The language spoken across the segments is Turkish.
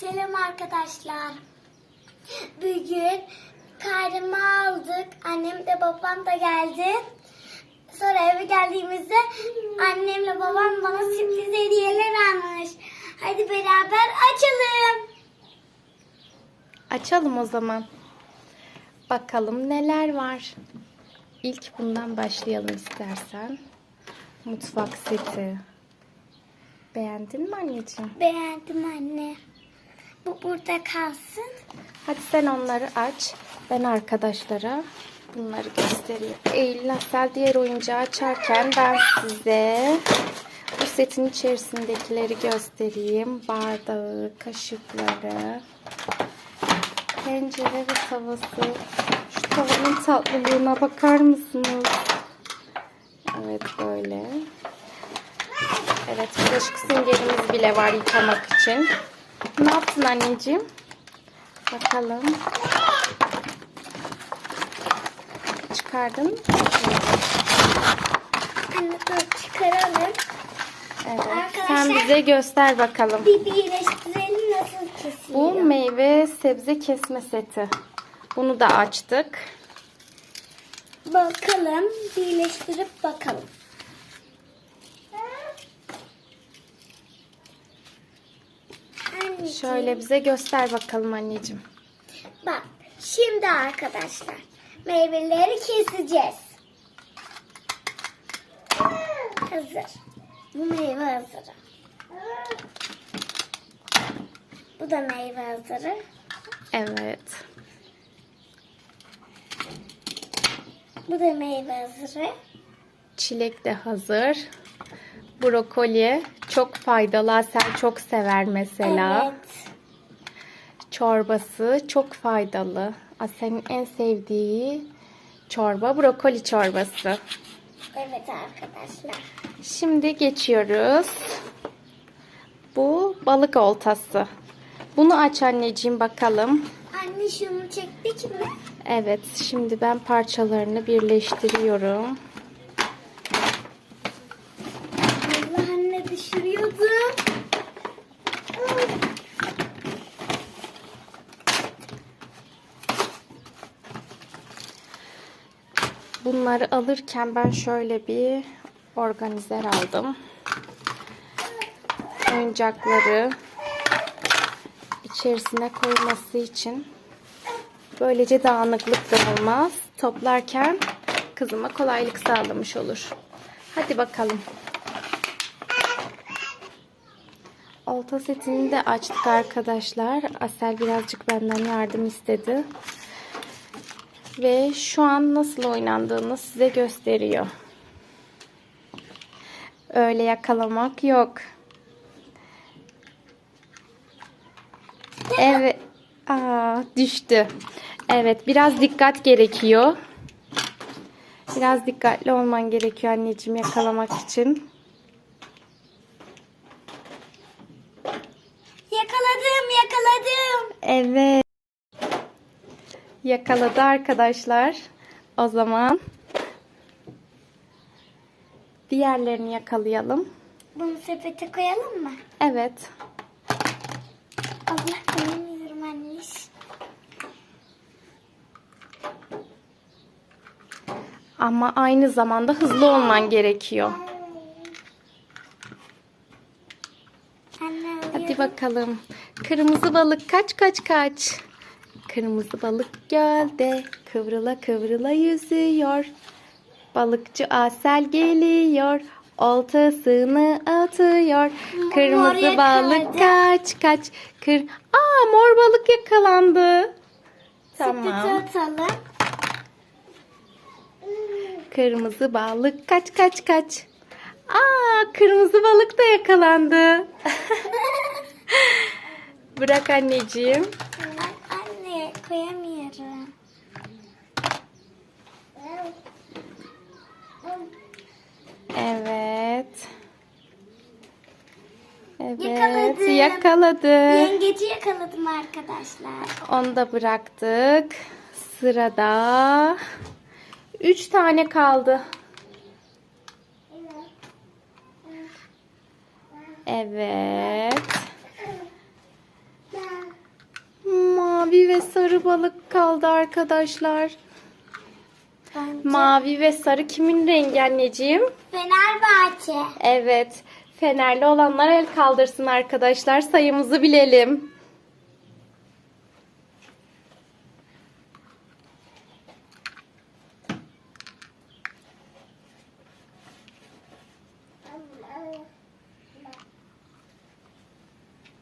Selam arkadaşlar. Bugün karnımı aldık. Annem de babam da geldi. Sonra eve geldiğimizde annemle babam bana sürpriz hediyeler almış. Hadi beraber açalım. Açalım o zaman. Bakalım neler var. İlk bundan başlayalım istersen. Mutfak seti. Beğendin mi anneciğim? Beğendim anne. Bu burada kalsın. Hadi sen onları aç. Ben arkadaşlara bunları göstereyim. Eylül Asel diğer oyuncağı açarken ben size bu setin içerisindekileri göstereyim. Bardağı, kaşıkları, tencere ve tavası. Şu tavanın tatlılığına bakar mısınız? Evet böyle. Evet bulaşık süngerimiz bile var yıkamak için. Ne yaptın anneciğim? Bakalım. Çıkardın mı? Anne dur çıkaralım. Evet. Arkadaşlar- Sen bize göster bakalım. Bir birleştirelim nasıl kesiliyor. Bu meyve sebze kesme seti. Bunu da açtık. Bakalım, birleştirip bakalım. Anneciğim, Şöyle bize göster bakalım anneciğim. Bak, şimdi arkadaşlar meyveleri keseceğiz. Hazır. Bu meyve hazırı. Bu da meyve hazırı. Evet. Bu da meyve hazırı. Çilek de hazır. Brokoli çok faydalı. Asel çok sever mesela. Evet. Çorbası çok faydalı. Asel'in en sevdiği çorba brokoli çorbası. Evet arkadaşlar. Şimdi geçiyoruz. Bu balık oltası. Bunu aç anneciğim bakalım. Anne şunu çektik mi? Evet, şimdi ben parçalarını birleştiriyorum. Allah anne düşürüyordum. Bunları alırken ben şöyle bir organizer aldım. Oyuncakları içerisine koyması için böylece dağınıklık da olmaz. Toplarken kızıma kolaylık sağlamış olur. Hadi bakalım. Olta setini de açtık arkadaşlar. Asel birazcık benden yardım istedi. Ve şu an nasıl oynandığını size gösteriyor. Öyle yakalamak yok. Evet. Aa, düştü. Evet, biraz dikkat gerekiyor. Biraz dikkatli olman gerekiyor anneciğim yakalamak için. Yakaladım, yakaladım. Evet. Yakaladı arkadaşlar. O zaman diğerlerini yakalayalım. Bunu sepete koyalım mı? Evet. Allah koyamıyorum anne. Ama aynı zamanda hızlı olman gerekiyor. Anne Hadi bakalım. Kırmızı balık kaç kaç kaç. Kırmızı balık gölde kıvrıla kıvrıla yüzüyor. Balıkçı Asel geliyor. Oltasını atıyor. Kırmızı balık kaç kaç. Kır Aa mor balık yakalandı. Tamam. Kırmızı balık kaç kaç kaç. Aa kırmızı balık da yakalandı. Bırak anneciğim. Koyamıyorum. Evet. Evet. Yakaladım. Yakaladı. Yengeci yakaladım arkadaşlar. Onu da bıraktık. Sırada üç tane kaldı. Evet. Sarı balık kaldı arkadaşlar. Bence. Mavi ve sarı kimin rengi anneciğim? Fenerbahçe. Evet. Fenerli olanlar el kaldırsın arkadaşlar. Sayımızı bilelim.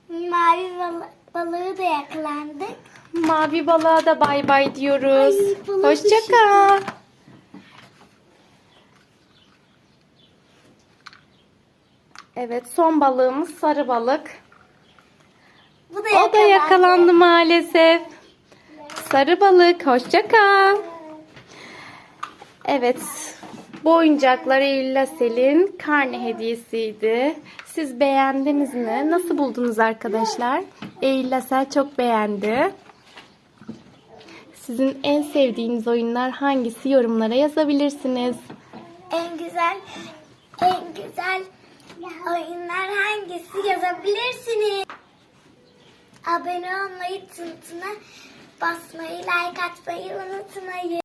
Mavi bal- balığı da yakalandık. Mavi balığa da bay bay diyoruz. Hoşça kal. Evet son balığımız sarı balık. Bu da O da yakalandı. yakalandı maalesef. Sarı balık hoşça kal. Evet bu oyuncaklar Eylül Sel'in karne hediyesiydi. Siz beğendiniz mi? Nasıl buldunuz arkadaşlar? Eylül Sel çok beğendi. Sizin en sevdiğiniz oyunlar hangisi yorumlara yazabilirsiniz. En güzel en güzel oyunlar hangisi yazabilirsiniz. Abone olmayı, tintine basmayı, like atmayı unutmayın.